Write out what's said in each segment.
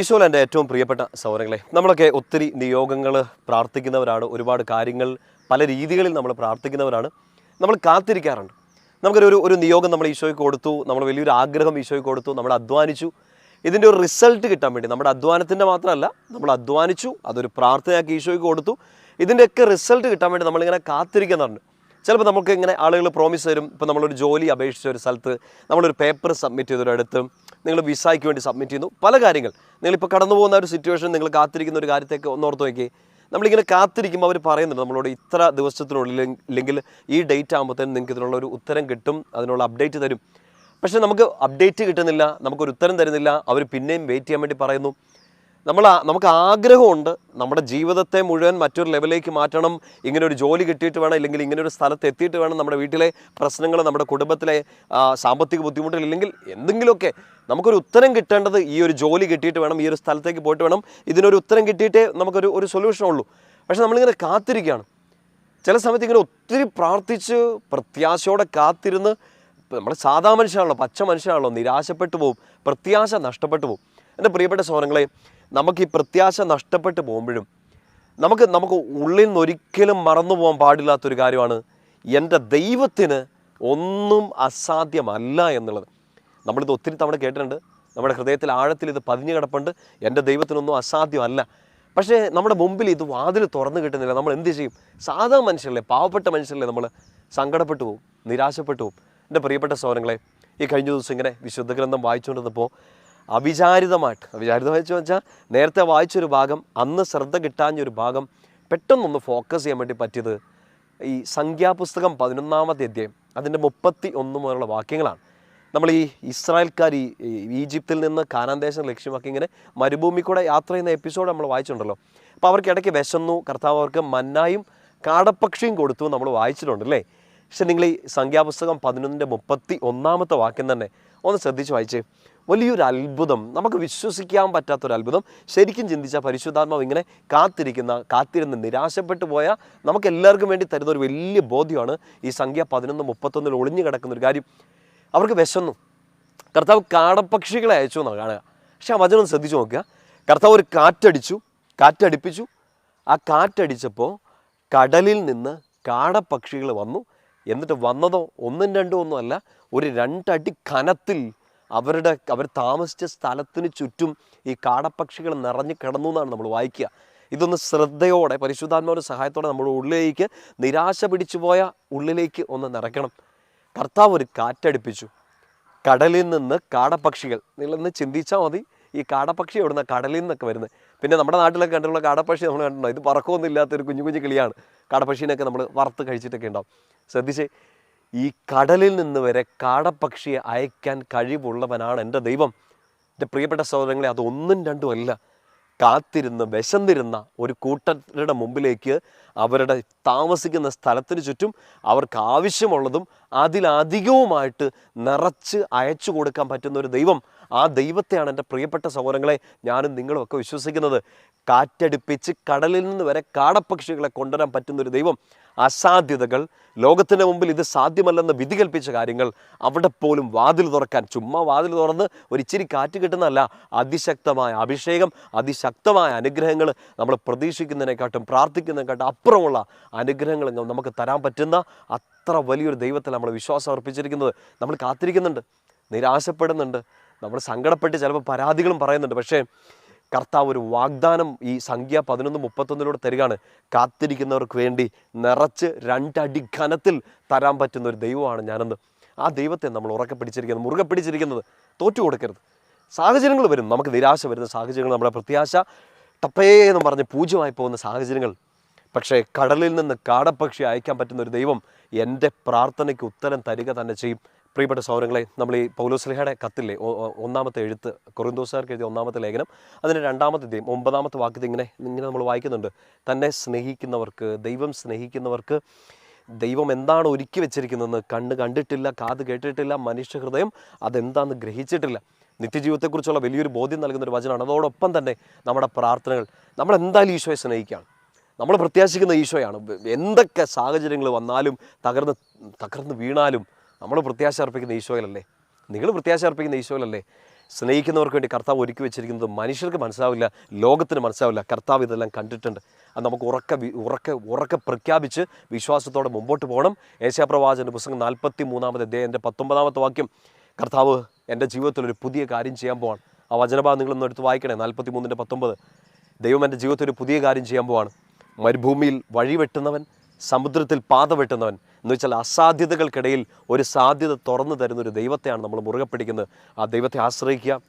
ഈശോയിൽ എന്റെ ഏറ്റവും പ്രിയപ്പെട്ട സൗരങ്ങളെ നമ്മളൊക്കെ ഒത്തിരി നിയോഗങ്ങൾ പ്രാർത്ഥിക്കുന്നവരാണ് ഒരുപാട് കാര്യങ്ങൾ പല രീതികളിൽ നമ്മൾ പ്രാർത്ഥിക്കുന്നവരാണ്. നമ്മൾ കാത്തിരിക്കാറുണ്ട്. നമുക്കൊരു ഒരു നിയോഗം നമ്മൾ ഈശോയ്ക്ക് കൊടുത്തു നമ്മൾ വലിയൊരു ആഗ്രഹം ഈശോയ്ക്ക് കൊടുത്തു നമ്മൾ അധ്വാനിച്ചു. ഇതിന്റെ ഒരു റിസൾട്ട് കിട്ടാൻ വേണ്ടി നമ്മുടെ അധ്വാനത്തിന്റെ മാത്രമല്ല നമ്മൾ അധ്വാനിച്ചു അതൊരു പ്രാർത്ഥനയാക്കി ഈശോയ്ക്ക് കൊടുത്തു. ഇതിന്റെയൊക്കെ റിസൾട്ട് കിട്ടാൻ വേണ്ടി നമ്മളിങ്ങനെ കാത്തിരിക്കുന്നുണ്ട് ചിലപ്പോൾ നമുക്ക് ഇങ്ങനെ ആളുകൾ പ്രോമിസ് തരും. ഇപ്പോൾ നമ്മളൊരു ജോലി അപേക്ഷിച്ച ഒരു സ്ഥലത്ത് നമ്മളൊരു പേപ്പർ സബ്മിറ്റ് ചെയ്തൊരിടത്ത് നിങ്ങൾ വിസയ്ക്ക് വേണ്ടി സബ്മിറ്റ് ചെയ്യുന്നു. പല കാര്യങ്ങൾ. നിങ്ങളിപ്പോൾ കടന്നു പോകുന്ന ഒരു സിറ്റുവേഷൻ നിങ്ങൾ കാത്തിരിക്കുന്ന ഒരു കാര്യത്തേക്ക് ഒന്നോർത്ത് നോക്കി നമ്മളിങ്ങനെ കാത്തിരിക്കുമ്പോൾ അവർ പറയുന്നുണ്ട് നമ്മളോട് ഇത്ര ദിവസത്തിനുള്ളിൽ ഇല്ലെങ്കിൽ ഈ ഡേറ്റ് ആകുമ്പോഴത്തേനും നിങ്ങൾക്ക് ഇതിനുള്ള ഒരു ഉത്തരം കിട്ടും അതിനുള്ള അപ്ഡേറ്റ് തരും. പക്ഷേ നമുക്ക് അപ്ഡേറ്റ് കിട്ടുന്നില്ല നമുക്കൊരു ഉത്തരം തരുന്നില്ല അവർ പിന്നെയും വെയിറ്റ് ചെയ്യാൻ വേണ്ടി പറയുന്നു. നമ്മൾ നമുക്ക് ആഗ്രഹമുണ്ട് നമ്മുടെ ജീവിതത്തെ മുഴുവൻ മറ്റൊരു ലെവലിലേക്ക് മാറ്റണം. ഇങ്ങനെ ഒരു ജോലി കിട്ടിയിട്ട് വേണം ഇല്ലെങ്കിൽ ഇങ്ങനെ ഒരു സ്ഥലത്ത് എത്തിയിട്ട് വേണം നമ്മുടെ വീട്ടിലെ പ്രശ്നങ്ങൾ നമ്മുടെ കുടുംബത്തിലെ സാമ്പത്തിക ബുദ്ധിമുട്ടുകൾ ഇല്ലെങ്കിൽ എന്തെങ്കിലുമൊക്കെ നമുക്കൊരു ഉത്തരം കിട്ടേണ്ടത് ഈ ഒരു ജോലി കിട്ടിയിട്ട് വേണം ഈ ഒരു സ്ഥലത്തേക്ക് പോയിട്ട് വേണം. ഇതിനൊരു ഉത്തരം കിട്ടിയിട്ടേ നമുക്കൊരു ഒരു സൊല്യൂഷൻ ഉള്ളൂ. പക്ഷേ നമ്മളിങ്ങനെ കാത്തിരിക്കുകയാണ്. ചില സമയത്ത് ഇങ്ങനെ ഒത്തിരി പ്രാർത്ഥിച്ച് പ്രത്യാശയോടെ കാത്തിരുന്ന് നമ്മൾ സാധാ മനുഷ്യനാണല്ലോ പച്ച മനുഷ്യനാണല്ലോ നിരാശപ്പെട്ടു പോകും പ്രത്യാശ നഷ്ടപ്പെട്ടു പോകും എന്റെ പ്രിയപ്പെട്ട സഹോദരങ്ങളെ നമുക്ക് ഈ പ്രത്യാശ നഷ്ടപ്പെട്ടു പോകുമ്പോഴും നമുക്ക് നമുക്ക് ഉള്ളിൽ നിന്ന് ഒരിക്കലും മറന്നു പോകാൻ പാടില്ലാത്തൊരു കാര്യമാണ് എന്റെ ദൈവത്തിന് ഒന്നും അസാധ്യമല്ല എന്നുള്ളത്. നമ്മളിത് ഒത്തിരി തവണ കേട്ടിട്ടുണ്ട്. നമ്മുടെ ഹൃദയത്തിൽ ആഴത്തിൽ ഇത് പതിഞ്ഞു കിടപ്പുണ്ട്. എന്റെ ദൈവത്തിനൊന്നും അസാധ്യമല്ല. പക്ഷേ നമ്മുടെ മുമ്പിൽ ഇത് വാതിൽ തുറന്നു കിട്ടുന്നില്ല. നമ്മൾ എന്ത് ചെയ്യും? സാധാ മനുഷ്യരല്ലേ പാവപ്പെട്ട മനുഷ്യരല്ലേ നമ്മൾ സങ്കടപ്പെട്ടു പോകും നിരാശപ്പെട്ടു പോകും. എന്റെ പ്രിയപ്പെട്ട സഹോദരങ്ങളെ ഈ കഴിഞ്ഞ ദിവസം ഇങ്ങനെ വിശുദ്ധ ഗ്രന്ഥം വായിച്ചുകൊണ്ടിരുന്നപ്പോൾ അവിചാരിതമായിട്ട്. അവിചാരിതമായിട്ട് വെച്ചാൽ നേരത്തെ വായിച്ചൊരു ഭാഗം അന്ന് ശ്രദ്ധ കിട്ടാഞ്ഞൊരു ഭാഗം പെട്ടെന്നൊന്ന് ഫോക്കസ് ചെയ്യാൻ വേണ്ടി പറ്റിയത് ഈ സംഖ്യാപുസ്തകം പതിനൊന്നാമത്തെ അധ്യായം അതിന്റെ മുപ്പത്തി ഒന്ന് മുതലുള്ള വാക്യങ്ങളാണ്. നമ്മൾ ഈ ഇസ്രായേൽക്കാർ ഈ ഈജിപ്തിൽ നിന്ന് കാനാന്തേശം ലക്ഷ്യമാക്കി ഇങ്ങനെ മരുഭൂമി കൂടെ യാത്ര ചെയ്യുന്ന എപ്പിസോഡ് നമ്മൾ വായിച്ചിട്ടുണ്ടല്ലോ. അപ്പോൾ അവർക്ക് ഇടയ്ക്ക് വിശന്നു കർത്താവ് അവർക്ക് മന്നായും കാടപ്പക്ഷിയും കൊടുത്തു നമ്മൾ വായിച്ചിട്ടുണ്ട് അല്ലേ? പക്ഷെ നിങ്ങൾ ഈ സംഖ്യാപുസ്തകം പതിനൊന്നിന്റെ മുപ്പത്തി ഒന്നാമത്തെ വാക്യം തന്നെ ഒന്ന് ശ്രദ്ധിച്ച് വായിച്ചേ. വലിയൊരു അത്ഭുതം നമുക്ക് വിശ്വസിക്കാൻ പറ്റാത്തൊരു അത്ഭുതം ശരിക്കും ചിന്തിച്ച പരിശുദ്ധാത്മാവ് ഇങ്ങനെ കാത്തിരിക്കുന്ന കാത്തിരുന്ന് നിരാശപ്പെട്ടു പോയ നമുക്ക് എല്ലാവർക്കും വേണ്ടി തരുന്ന ഒരു വലിയ ബോധ്യമാണ് ഈ സംഖ്യ പതിനൊന്ന് മുപ്പത്തൊന്നിൽ ഒളിഞ്ഞു കിടക്കുന്ന ഒരു കാര്യം. അവർക്ക് വിശന്നു. കർത്താവ് കാടപ്പക്ഷികളെ അയച്ചു എന്നാണ് കാണുക. പക്ഷെ ആ വചനം ശ്രദ്ധിച്ചു നോക്കുക. കർത്താവ് ഒരു കാറ്റടിച്ചു കാറ്റടിപ്പിച്ചു. ആ കാറ്റടിച്ചപ്പോൾ കടലിൽ നിന്ന് കാടപ്പക്ഷികൾ വന്നു. എന്നിട്ട് വന്നതോ ഒന്നും രണ്ടോ ഒന്നും അല്ല ഒരു രണ്ടടി കനത്തിൽ അവരുടെ അവർ താമസിച്ച സ്ഥലത്തിന് ചുറ്റും ഈ കാടപ്പക്ഷികൾ നിറഞ്ഞു കിടന്നു എന്നാണ് നമ്മൾ വായിക്കുക. ഇതൊന്ന് ശ്രദ്ധയോടെ പരിശുദ്ധാത്മാവിന്റെ സഹായത്തോടെ നമ്മുടെ ഉള്ളിലേക്ക് നിരാശ പിടിച്ചു പോയ ഉള്ളിലേക്ക് ഒന്ന് നിറയ്ക്കണം. കർത്താവ് ഒരു കാറ്റടിപ്പിച്ചു. കടലിൽ നിന്ന് കാടപ്പക്ഷികൾ. നിങ്ങളൊന്ന് ചിന്തിച്ചാൽ മതി ഈ കാടപ്പക്ഷി എവിടുന്ന കടലിൽ നിന്നൊക്കെ വരുന്നത്? പിന്നെ നമ്മുടെ നാട്ടിലൊക്കെ കണ്ടിട്ടുള്ള കാടപ്പക്ഷി നമ്മൾ കണ്ടിട്ടുണ്ടോ? ഇത് പറക്കമൊന്നും ഇല്ലാത്തൊരു കുഞ്ഞു കുഞ്ഞു കിളിയാണ്. കാടപ്പക്ഷീനൊക്കെ നമ്മൾ വറുത്ത് കഴിച്ചിട്ടൊക്കെ ഉണ്ടാവും. ശ്രദ്ധിച്ചേ ഈ കടലിൽ നിന്ന് വരെ കാടപ്പക്ഷിയെ അയക്കാൻ കഴിവുള്ളവനാണ് എന്റെ ദൈവം. എന്റെ പ്രിയപ്പെട്ട സഹോദരങ്ങളെ അതൊന്നും രണ്ടും അല്ല. കാത്തിരുന്ന് വിശന്നിരുന്ന ഒരു കൂട്ടരുടെ മുമ്പിലേക്ക് അവരുടെ താമസിക്കുന്ന സ്ഥലത്തിന് ചുറ്റും അവർക്ക് ആവശ്യമുള്ളതും അതിലധികവുമായിട്ട് നിറച്ച് അയച്ചു കൊടുക്കാൻ പറ്റുന്ന ഒരു ദൈവം. ആ ദൈവത്തെയാണ് എന്റെ പ്രിയപ്പെട്ട സഹോദരങ്ങളെ ഞാനും നിങ്ങളും ഒക്കെ വിശ്വസിക്കുന്നത്. കാറ്റടിപ്പിച്ച് കടലിൽ നിന്ന് വരെ കാടപ്പക്ഷികളെ കൊണ്ടുവരാൻ പറ്റുന്ന ഒരു ദൈവം. അസാധ്യതകൾ. ലോകത്തിന് മുമ്പിൽ ഇത് സാധ്യമല്ലെന്ന് വിധി കൽപ്പിച്ച കാര്യങ്ങൾ അവിടെ പോലും വാതിൽ തുറക്കാൻ ചുമ്മാ വാതിൽ തുറന്ന് ഒരു ഇച്ചിരി കാറ്റ് കിട്ടുന്നതല്ല. അതിശക്തമായ അഭിഷേകം അതിശക്തമായ അനുഗ്രഹങ്ങൾ നമ്മൾ പ്രതീക്ഷിക്കുന്നതിനെക്കാട്ടും പ്രാർത്ഥിക്കുന്നതിനെക്കാട്ടും അപ്പുറമുള്ള അനുഗ്രഹങ്ങൾ നമുക്ക് തരാൻ പറ്റുന്ന അത്ര വലിയൊരു ദൈവത്തിൽ നമ്മൾ വിശ്വാസം അർപ്പിച്ചിരിക്കുന്നത്. നമ്മൾ കാത്തിരിക്കുന്നുണ്ട് നിരാശപ്പെടുന്നുണ്ട്. നമ്മൾ സങ്കടപ്പെട്ട് ചിലപ്പോൾ പരാതികളും പറയുന്നുണ്ട്. പക്ഷേ കർത്താവ് ഒരു വാഗ്ദാനം ഈ സംഖ്യ പതിനൊന്ന് മുപ്പത്തൊന്നിലൂടെ തരികയാണ്. കാത്തിരിക്കുന്നവർക്ക് വേണ്ടി നിറച്ച് രണ്ടടി ഘനത്തിൽ തരാൻ പറ്റുന്ന ഒരു ദൈവമാണ് ഞാനെന്ന്. ആ ദൈവത്തെ നമ്മൾ ഉറക്കെ പിടിച്ചിരിക്കുന്നത് മുറുകെ പിടിച്ചിരിക്കുന്നത് തോറ്റു കൊടുക്കരുത്. സാഹചര്യങ്ങൾ വരും നമുക്ക് നിരാശ വരുന്ന സാഹചര്യങ്ങൾ നമ്മുടെ പ്രത്യാശ ടപ്പേ എന്ന് പറഞ്ഞ് പൂജ്യമായി പോകുന്ന സാഹചര്യങ്ങൾ. പക്ഷേ കടലിൽ നിന്ന് കാടപ്പക്ഷി അയക്കാൻ പറ്റുന്ന ഒരു ദൈവം എന്റെ പ്രാർത്ഥനയ്ക്ക് ഉത്തരം തരിക തന്നെ ചെയ്യും. പ്രിയപ്പെട്ട സൗരങ്ങളെ നമ്മൾ ഈ പൗലോസ്ലിഹയുടെ കത്തിലെ ഒന്നാമത്തെ എഴുത്ത് കൊറിന്തോസുകാർക്ക് എഴുതിയ ഒന്നാമത്തെ ലേഖനം. അതിന്റെ രണ്ടാമത്തെ ഇതേയും ഒമ്പതാമത്തെ വാക്യത്തിൽ ഇങ്ങനെ ഇങ്ങനെ നമ്മൾ വായിക്കുന്നുണ്ട്. തന്നെ സ്നേഹിക്കുന്നവർക്ക് ദൈവം സ്നേഹിക്കുന്നവർക്ക് ദൈവം എന്താണ് ഒരുക്കി വെച്ചിരിക്കുന്നതെന്ന് കണ്ണ് കണ്ടിട്ടില്ല കാത് കേട്ടിട്ടില്ല മനുഷ്യ ഹൃദയം ഗ്രഹിച്ചിട്ടില്ല. നിത്യജീവിതത്തെക്കുറിച്ചുള്ള വലിയൊരു ബോധ്യം നൽകുന്ന ഒരു വചനമാണ്. അതോടൊപ്പം തന്നെ നമ്മുടെ പ്രാർത്ഥനകൾ. നമ്മൾ എന്തായാലും ഈശോയെ സ്നേഹിക്കുകയാണ്. നമ്മൾ പ്രത്യാശിക്കുന്ന ഈശോയാണ്. എന്തൊക്കെ സാഹചര്യങ്ങൾ വന്നാലും തകർന്ന് തകർന്ന് വീണാലും നമ്മൾ പ്രത്യാശ അർപ്പിക്കുന്ന ഈശോയിലല്ലേ? നിങ്ങൾ പ്രത്യാശ അർപ്പിക്കുന്ന ഈശോയിലല്ലേ? സ്നേഹിക്കുന്നവർക്ക് വേണ്ടി കർത്താവ് ഒരുക്കി വെച്ചിരിക്കുന്നത് മനുഷ്യർക്ക് മനസ്സിലാവില്ല ലോകത്തിന് മനസ്സിലാവില്ല. കർത്താവ് ഇതെല്ലാം കണ്ടിട്ടുണ്ട്. അത് നമുക്ക് ഉറക്ക ഉറക്ക ഉറക്ക പ്രഖ്യാപിച്ച് വിശ്വാസത്തോടെ മുമ്പോട്ട് പോകണം. ഏഷ്യാപ്രവാചന്റെ പുസ്തകം നാൽപ്പത്തി മൂന്നാമത് അദ്ദേഹത്തിന്റെ പത്തൊമ്പതാമത്തെ വാക്യം. കർത്താവ് എന്റെ ജീവിതത്തിൽ ഒരു പുതിയ കാര്യം ചെയ്യാൻ പോവാണ്. ആ വചനഭാഗം നിങ്ങളൊന്ന് എടുത്ത് വായിക്കണേ നാൽപ്പത്തി മൂന്നിന്റെ പത്തൊമ്പത്. ദൈവം എന്റെ ജീവിതത്തിൽ ഒരു പുതിയ കാര്യം ചെയ്യാൻ പോവാണ്. മരുഭൂമിയിൽ വഴി വെട്ടുന്നവൻ സമുദ്രത്തിൽ പാത വെട്ടുന്നവൻ എന്ന് വെച്ചാൽ അസാധ്യതകൾക്കിടയിൽ ഒരു സാധ്യത തുറന്നു തരുന്ന ഒരു ദൈവത്തെയാണ് നമ്മൾ മുറുകെ പിടിക്കുന്നത്. ആ ദൈവത്തെ ആശ്രയിക്കുക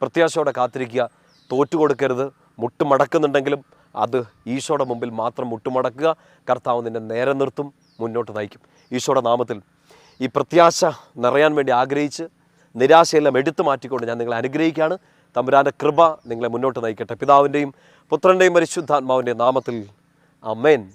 പ്രത്യാശയോടെ കാത്തിരിക്കുക തോറ്റുകൊടുക്കരുത് മുട്ടുമടക്കുന്നുണ്ടെങ്കിലും അത് ഈശോയുടെ മുമ്പിൽ മാത്രം മുട്ടുമടക്കുക. കർത്താവ് നിന്നെ നേരെ നിർത്തും മുന്നോട്ട് നയിക്കും. ഈശോയുടെ നാമത്തിൽ ഈ പ്രത്യാശ നിറയാൻ വേണ്ടി ആഗ്രഹിച്ച് നിരാശയെല്ലാം എടുത്തു മാറ്റിക്കൊണ്ട് ഞാൻ നിങ്ങളെ അനുഗ്രഹിക്കുകയാണ്. തമ്പുരാന്റെ കൃപ നിങ്ങളെ മുന്നോട്ട് നയിക്കട്ടെ. പിതാവിന്റെയും പുത്രന്റെയും പരിശുദ്ധാത്മാവിന്റെയും നാമത്തിൽ. അമേൻ